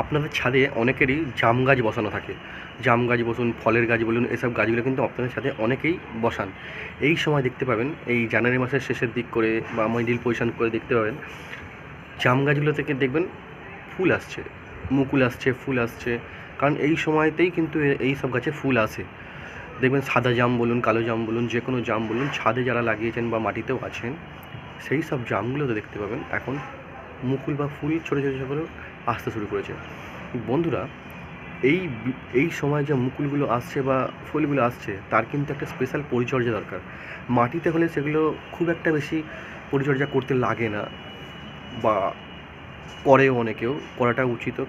আপনাদের ছাদে অনেকেরই জাম গাছ বসানো থাকে। জাম গাছ বসুন, ফলের গাছ বলুন, এসব গাছগুলো কিন্তু আপনাদের ছাদে অনেকেই বসান। এই সময় দেখতে পাবেন, এই জানুয়ারি মাসের শেষের দিক করে বা মিডিল পজিশন করে দেখতে পাবেন, জাম গাছগুলো থেকে দেখবেন ফুল আসছে, মুকুল আসছে, ফুল আসছে। কারণ এই সময়তেই কিন্তু এই সব গাছে ফুল আসে। দেখবেন সাদা জাম বলুন, কালো জাম বলুন, যে কোনো জাম বলুন, ছাদে যারা লাগিয়েছেন বা মাটিতেও আছেন, সেই সব জামগুলোতে দেখতে পাবেন। এখন মুকুল বা ফুল ছোটো ছোটো ছোটো আসতে শুরু করেছে। বন্ধুরা, এই এই সময় যে মুকুলগুলো আসছে বা ফুলগুলো আসছে, তার কিন্তু একটা স্পেশাল পরিচর্যা দরকার। মাটিতে হলে সেগুলো খুব একটা বেশি পরিচর্যা করতে লাগে না বা করেও অনেকেও, করাটা উচিত।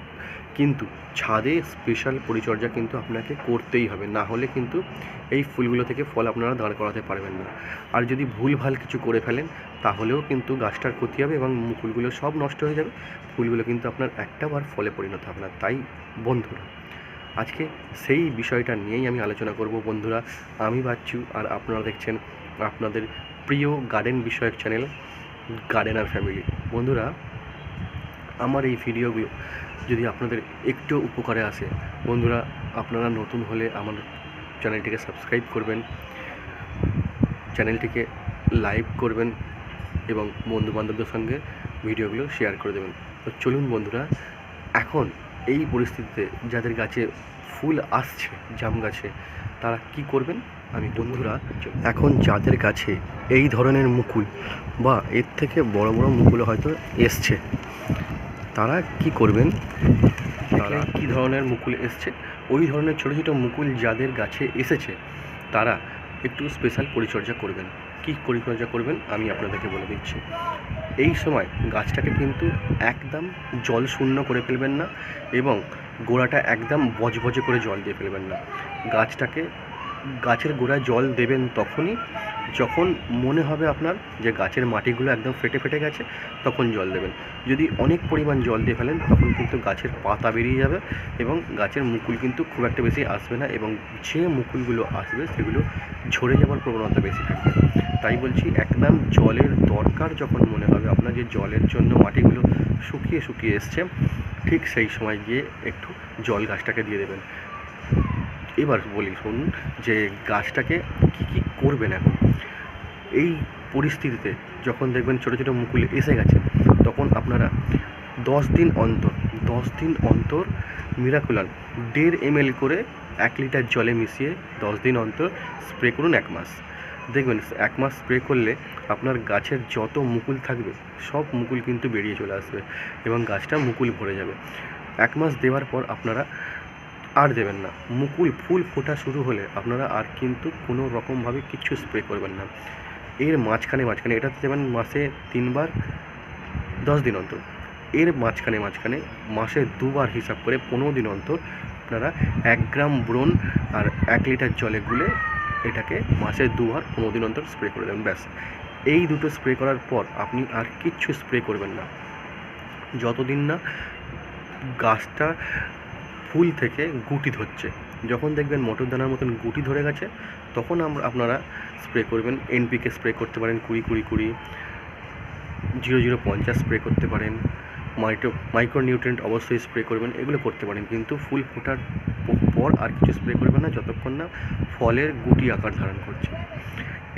কিন্তু ছাদে স্পেশাল পরিচর্যা কিন্তু আপনাকে করতেই হবে। না হলে কিন্তু এই ফুলগুলো থেকে ফল আপনারা দাঁড় করাতে পারবেন না। আর যদি ভুলভাল কিছু করে ফেলেন, তাহলেও কিন্তু গাছটার ক্ষতি হবে এবং মুকুলগুলো সব নষ্ট হয়ে যাবে। ফুলগুলো কিন্তু আপনার একটা বার ফলে পরিণত হবে না। তাই বন্ধুরা, আজকে সেই বিষয়টা নিয়েই আমি আলোচনা করব বন্ধুরা। আমি বাচ্চু আর আপনারা দেখছেন আপনাদের প্রিয় গার্ডেন বিষয়ক চ্যানেল গার্ডেনার ফ্যামিলি বন্ধুরা, আমার এই ভিডিওগুলো যদি আপনাদের একটু উপকারে আসে, বন্ধুরা আপনারা নতুন হলে আমার চ্যানেলটিকে সাবস্ক্রাইব করবেন, চ্যানেলটিকে লাইক করবেন এবং বন্ধু বান্ধবদের সঙ্গে ভিডিওগুলো শেয়ার করে দেবেন। তো চলুন বন্ধুরা, এখন এই পরিস্থিতিতে যাদের গাছে ফুল আসছে, জাম গাছে, তারা কি করবেন? আমি বন্ধুরা, এখন যাদের কাছে এই ধরনের মুকুল বা এর থেকে বড় বড় মুকুল হয়তো এসছে তারা কি করবেন? তারা কি ধরনের মুকুল এসছে। ওই ধরনের ছোটো ছোটো মুকুল যাদের গাছে এসেছে তারা একটু স্পেশাল পরিচর্যা করবেন। কি পরিচর্যা করবেন আমি আপনাদেরকে বলে দিচ্ছি। এই সময় গাছটাকে কিন্তু একদম জল শূন্য করে ফেলবেন না এবং গোড়াটা একদম বজবজে করে জল দিয়ে ফেলবেন না। গাছটাকে গাছের গোড়ায় জল দেবেন তখনই যখন মনে হবে আপনার যে গাছের মাটিগুলো একদম ফেটে ফেটে গেছে, তখন জল দেবেন। যদি অনেক পরিমাণ জল দিয়ে ফেলেন, তখন কিন্তু গাছের পাতা বেরিয়ে যাবে এবং গাছের মুকুল কিন্তু খুব একটা বেশি আসবে না এবং যে মুকুলগুলো আসবে, সেগুলো ঝরে যাওয়ার প্রবণতা বেশি থাকবে। তাই বলছি, একদম জলের দরকার যখন মনে হবে আপনার যে জলের জন্য মাটিগুলো শুকিয়ে শুকিয়ে এসছে, ঠিক সেই সময় গিয়ে একটু জল গাছটাকে দিয়ে দেবেন। এবার বলি, শুনুন, যে গাছটাকে কী কী করবেন এখন। এই পরিস্থিতিতে যখন দেখবেন ছোটো ছোটো মুকুল এসে গেছে, তখন আপনারা দশ দিন অন্তর, দশ দিন অন্তর মিরাকুলান দেড় এমএল করে এক লিটার জলে মিশিয়ে দশ দিন অন্তর স্প্রে করুন এক মাস। দেখবেন এক মাস স্প্রে করলে আপনার গাছের যত মুকুল থাকবে, সব মুকুল কিন্তু বেরিয়ে চলে আসবে এবং গাছটা মুকুল ভরে যাবে। এক মাস দেওয়ার পর আপনারা আর দেবেন না। মুকুল ফুল ফোটা শুরু হলে আপনারা আর কিন্তু কোনো রকমভাবে কিচ্ছু স্প্রে করবেন না। এর মাঝখানে মাঝখানে, এটাতে দেবেন মাসে তিনবার দশ দিন অন্তর। এর মাঝখানে মাঝখানে মাসে দুবার হিসাব করে পনেরো দিন অন্তর আপনারা এক গ্রাম ব্রোন আর এক লিটার জলে গুলে এটাকে মাসে দুবার পনেরো দিন অন্তর স্প্রে করে দেবেন, ব্যাস। এই দুটো স্প্রে করার পর আপনি আর কিচ্ছু স্প্রে করবেন না। যতদিন না গাছটা ফুল থেকে গুটি ধরছে। যখন দেখবেন মটর দানার মতন গুটি ধরে গেছে, তখন আমরা আপনারা স্প্রে করবেন। এনপিকে স্প্রে করতে পারেন কুড়ি কুড়ি কুড়ি। জিরো জিরো পঞ্চাশ স্প্রে করতে পারেন। মাইক্রো মাইক্রো নিউট্রেন্ট অবশ্যই স্প্রে করবেন। এগুলো করতে পারেন। কিন্তু ফুল ফোটার পর আর কিছু স্প্রে করবেন না, যতক্ষণ না ফলের গুটি আকার ধারণ করছে।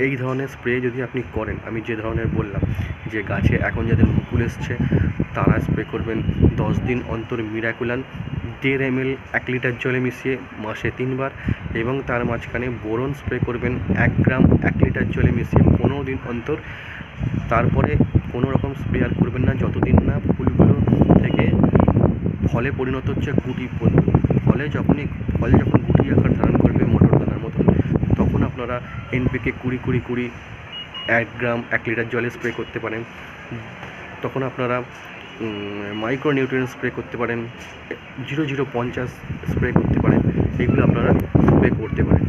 এই ধরনের স্প্রে যদি আপনি করেন, আমি যে ধরনের বললাম যে গাছে এখন যাদের মুকুল এসছে, তারা স্প্রে করবেন। দশ দিন অন্তর মিরাকুলান দেড় এম এক লিটার জলে মিশিয়ে মাসে তিনবার এবং তার মাঝখানে বোরন স্প্রে করবেন এক গ্রাম, এক লিটার জলে মিশিয়ে পনেরো দিন অন্তর। তারপরে কোনো রকম স্প্রে আর করবেন না, যতদিন না ফুলগুলো থেকে ফলে পরিণত হচ্ছে গুটি পর্যন্ত ফলে যখনই, ফলে যখন গুটি আকার ধারণ করবে মটর দানার মতন, তখন আপনারা এনপিকে কুড়ি কুড়ি কুড়ি এক গ্রাম, এক লিটার জলে স্প্রে করতে পারেন। তখন আপনারা মাইক্রো নিউট্রিয়েন্ট স্প্রে করতে পারেন জিরো জিরো পঞ্চাশ স্প্রে করতে পারেন এইগুলো আপনারা স্প্রে করতে পারেন।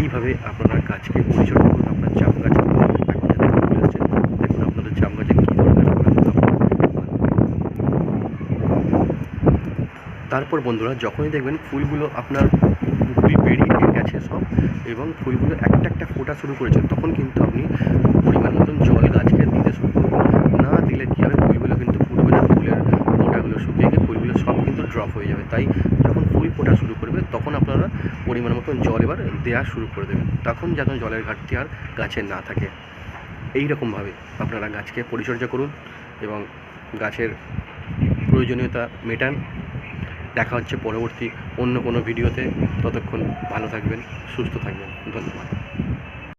এইভাবে আপনারা গাছকে পরিচর্যা করুন, আপনার জাম গাছ দেখুন আপনাদের গাছে কী। তারপর বন্ধুরা, যখনই দেখবেন ফুলগুলো আপনার ফুল বেরিয়ে গেছে সব, এবং ফুলগুলো একটা একটা ফোটা শুরু করেছে, তখন কিন্তু আপনি পরিমাণ মতন জল গাছকে দিতে শুরু করবেন না দিলে কী হবে? ফুলগুলো কিন্তু ফুলের মোটাগুলো শুকিয়ে গিয়ে ফুলগুলো সব কিন্তু ড্রপ হয়ে যাবে। তাই যখন ফুল ফোটা শুরু করবে, তখন আপনারা পরিমাণ মতন জল এবার দেওয়া শুরু করে দেবেন। তখন যেন জলের ঘাটতি আর গাছের না থাকে। এই রকমভাবে আপনারা গাছকে পরিচর্যা করুন এবং গাছের প্রয়োজনীয়তা মেটান। দেখা হচ্ছে পরবর্তী অন্য কোনো ভিডিওতে। ততক্ষণ ভালো থাকবেন, সুস্থ থাকবেন। ধন্যবাদ।